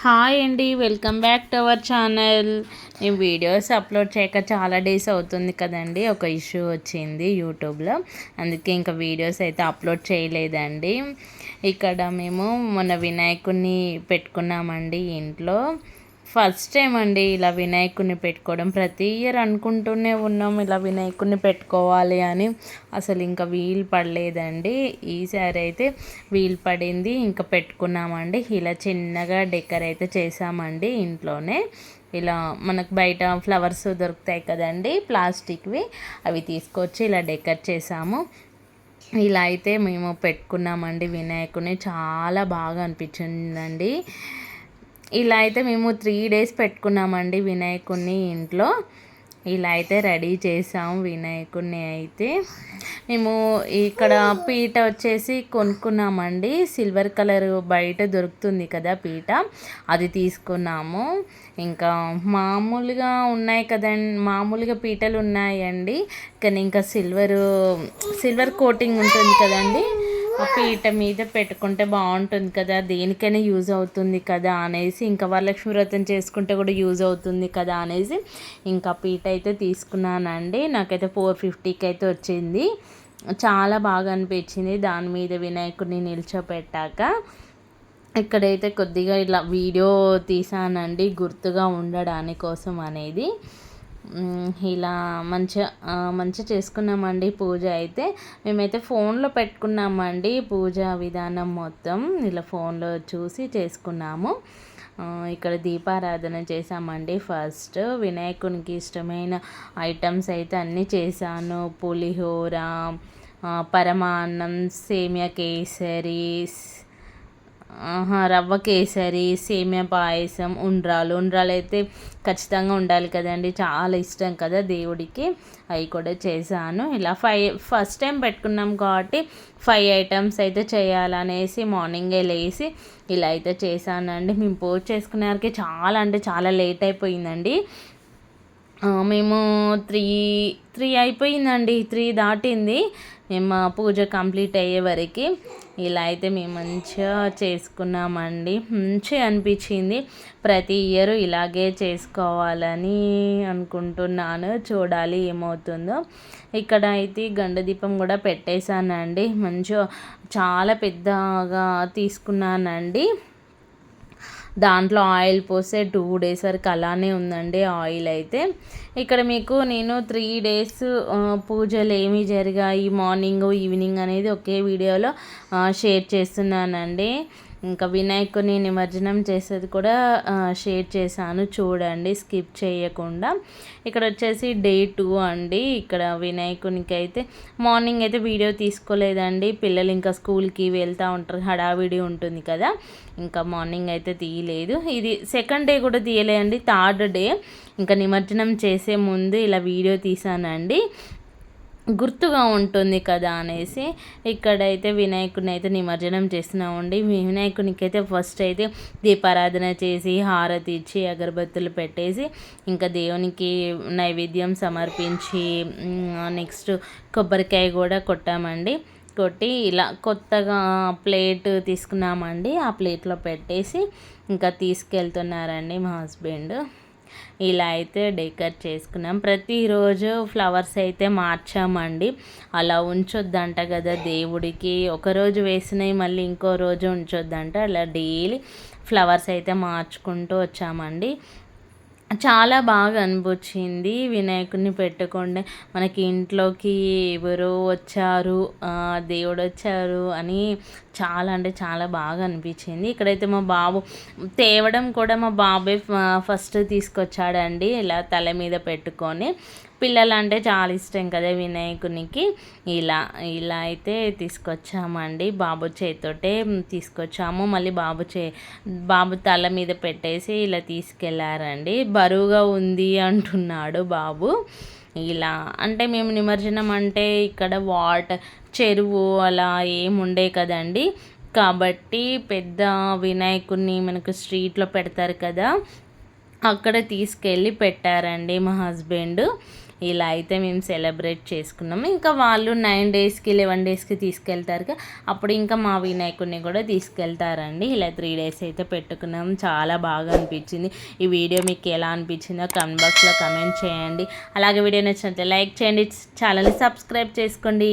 Hi అండి welcome back to our channel. నేను videos upload చేయక చాలా డేస్ అవుతుంది కదండి ఒక ఇష్యూ వచ్చింది యూట్యూబ్లో. అందుకే ఇంకా వీడియోస్ అయితే అప్లోడ్ చేయలేదండి. ఇక్కడ మేము మొన్న వినాయకుడిని పెట్టుకున్నామండి ఇంట్లో. ఫస్ట్ టైం అండి ఇలా వినాయకుడిని పెట్టుకోవడం. ప్రతి ఇయర్ అనుకుంటూనే ఉన్నాం ఇలా వినాయకుడిని పెట్టుకోవాలి అని. అసలు ఇంకా వీలు పడలేదండి. ఈసారి అయితే వీలు పడింది. ఇంకా పెట్టుకున్నామండి. ఇలా చిన్నగా డెకర్ అయితే చేసామండి ఇంట్లోనే. ఇలా మనకు బయట ఫ్లవర్స్ దొరుకుతాయి కదండి ప్లాస్టిక్వి. అవి తీసుకొచ్చి ఇలా డెకర్ చేసాము ఇలా అయితే మేము పెట్టుకున్నామండి వినాయకుని చాలా బాగా అనిపించిందండి. ఇలా అయితే మేము త్రీ డేస్ పెట్టుకున్నామండి వినాయకుడిని ఇంట్లో. ఇలా అయితే రెడీ చేసాం వినాయకుడిని అయితే. మేము ఇక్కడ పీట వచ్చేసి కొనుక్కున్నామండి. సిల్వర్ కలర్ బయట దొరుకుతుంది కదా పీట. అది తీసుకున్నాము. ఇంకా మామూలుగా ఉన్నాయి కదండి మామూలుగా పీటలు ఉన్నాయండి. కానీ ఇంకా సిల్వర్ సిల్వర్ కోటింగ్ ఉంటుంది కదండి. పీట మీద పెట్టుకుంటే బాగుంటుంది కదా దేనికైనా యూజ్ అవుతుంది కదా అనేసి ఇంకా వరలక్ష్మి వ్రతం చేసుకుంటే కూడా యూజ్ అవుతుంది కదా అనేసి ఇంకా పీట అయితే తీసుకున్నానండి. నాకైతే ఫోర్ ఫిఫ్టీకి అయితే వచ్చింది. చాలా బాగా అనిపించింది దాని మీద వినాయకుడిని నిల్చోపెట్టాక. ఇక్కడైతే కొద్దిగా ఇలా వీడియో తీసానండి గుర్తుగా ఉండడాని కోసం అనేది. ఇలా మంచిగా మంచిగా చేసుకున్నామండి పూజ అయితే. మేమైతే ఫోన్లో పెట్టుకున్నామండి పూజ విధానం మొత్తం. ఇలా ఫోన్లో చూసి చేసుకున్నాము. ఇక్కడ దీపారాధన చేసామండి ఫస్ట్. వినాయకునికి ఇష్టమైన ఐటమ్స్ అయితే అన్నీ చేశాను. పులిహోర పరమాన్నం సేమియా కేసరీస్ రవ్వ కేసరి సేమియా పాయసం ఉండ్రాలు. ఉండ్రాలు అయితే ఖచ్చితంగా ఉండాలి కదండి. చాలా ఇష్టం కదా దేవుడికి. అవి కూడా చేశాను. ఇలా ఫైవ్ ఫస్ట్ టైం పెట్టుకున్నాం కాబట్టి ఫైవ్ ఐటమ్స్ అయితే చేయాలనేసి మార్నింగే లేచి ఇలా అయితే చేశానండి. మేము పూజ చేసుకునే చాలా అంటే చాలా లేట్ అయిపోయిందండి. మేము త్రీ త్రీ అయిపోయిందండి త్రీ దాటింది. మేము పూజ కంప్లీట్ అయ్యే వరకు ఇలా అయితే మేము మంచిగా చేసుకున్నామండి. మంచిగా అనిపించింది. ప్రతి ఇయర్ ఇలాగే చేసుకోవాలని అనుకుంటున్నాను. చూడాలి ఏమవుతుందో. ఇక్కడ అయితే గండ దీపం కూడా పెట్టేశానండి. మంచిగా చాలా పెద్దగా తీసుకున్నానండి. దాంట్లో ఆయిల్ పోస్తే టూ డేస్ వరకు అలానే ఉందండి ఆయిల్ అయితే. ఇక్కడ మీకు నేను త్రీ డేస్ పూజలు ఏమి జరిగాయి. మార్నింగ్ ఈవినింగ్ అనేది ఒకే వీడియోలో షేర్ చేస్తున్నానండి. ఇంకా వినాయకుని నిమజ్జనం చేసేది కూడా షేర్ చేశాను. చూడండి స్కిప్ చేయకుండా. ఇక్కడ వచ్చేసి డే టూ అండి. ఇక్కడ వినాయకునికి అయితే మార్నింగ్ అయితే వీడియో తీసుకోలేదండి. పిల్లలు ఇంకా స్కూల్కి వెళ్తూ ఉంటారు. హడావిడి ఉంటుంది కదా. ఇంకా మార్నింగ్ అయితే తీయలేదు. ఇది సెకండ్ డే కూడా తీయలేదండి. Third day. ఇంకా నిమజ్జనం చేసే ముందు ఇలా వీడియో తీసానండి గుర్తుగా ఉంటుంది కదా అనేసి ఇక్కడైతే వినాయకుడిని అయితే నిమజ్జనం చేస్తున్నామండి. వినాయకునికి అయితే ఫస్ట్ అయితే దీపారాధన చేసి హారతి ఇచ్చి అగరబత్తులు పెట్టేసి ఇంకా దేవునికి నైవేద్యం సమర్పించి నెక్స్ట్ కొబ్బరికాయ కూడా కొట్టామండి. కొట్టి ఇలా కొత్తగా ప్లేట్ తీసుకున్నామండి. ఆ ప్లేట్లో పెట్టేసి ఇంకా తీసుకెళ్తున్నారండి మా హస్బెండ్. ఇలా అయితే డెకర్ చేసుకున్నాం. ప్రతిరోజు ఫ్లవర్స్ అయితే మార్చామండి. అలా ఉంచొద్దంట కదా దేవుడికి. ఒకరోజు వేసినవి మళ్ళీ ఇంకో రోజు ఉంచొద్దంట. అలా డైలీ ఫ్లవర్స్ అయితే మార్చుకుంటూ వచ్చామండి. చాలా బాగా అనిపించింది వినాయకుడిని పెట్టుకుంటే. మనకి ఇంట్లోకి ఎవరో వచ్చారు దేవుడు వచ్చారు అని చాలా అంటే చాలా బాగా అనిపించింది. ఇక్కడైతే మా బాబు తేవడం కూడా మా బాబే ఫస్ట్ తీసుకొచ్చాడండి. ఇలా తల మీద పెట్టుకొని. పిల్లలంటే చాలా ఇష్టం కదా వినాయకునికి. ఇలా ఇలా అయితే తీసుకొచ్చామండి. బాబు చేతితోటే తీసుకొచ్చాము. మళ్ళీ బాబు చే బాబు తల మీద పెట్టేసి ఇలా తీసుకెళ్ళారండి. బరువుగా ఉంది అంటున్నాడు బాబు. ఇలా అంటే మేము నిమజ్జనం అంటే ఇక్కడ వాటర్ చెరువు అలా ఏముండే కదండి. కాబట్టి పెద్ద వినాయకుడిని మనకు స్ట్రీట్లో పెడతారు కదా. అక్కడ తీసుకెళ్ళి పెట్టారండి మా హస్బెండ్. ఇలా అయితే మేము సెలబ్రేట్ చేసుకున్నాము. ఇంకా వాళ్ళు నైన్ డేస్కి లెవెన్ డేస్కి తీసుకెళ్తారు అప్పుడు ఇంకా మా వినాయకుడిని కూడా తీసుకెళ్తారండి. ఇలా త్రీ డేస్ అయితే పెట్టుకున్నాం. చాలా బాగా అనిపించింది. ఈ వీడియో మీకు ఎలా అనిపించిందో కమెంట్ బాక్స్లో కమెంట్ చేయండి. అలాగే వీడియో నచ్చినట్లయితే లైక్ చేయండి. ఛానల్ని సబ్స్క్రైబ్ చేసుకోండి.